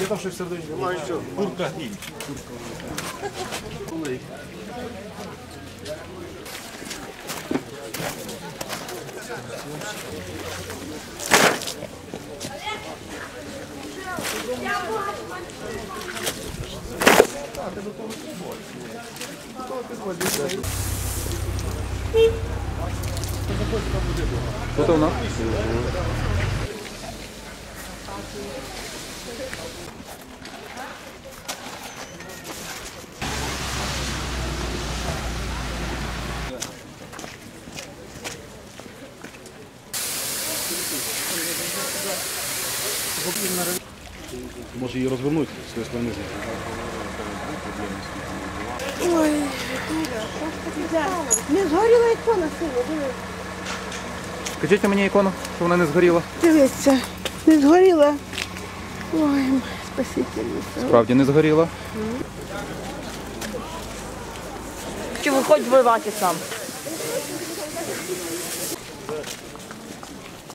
Є там щось всередині? Немає що. Курка гніль. Тут у нас. Може її розвернути з цієї сторони. Ой, не згоріла ікона сина, дивись. Скажіть мені ікону, що вона не згоріла. Дивіться, не згоріла. Ой, спасительниця. Справді не згоріла. Чи виходь воювати сам?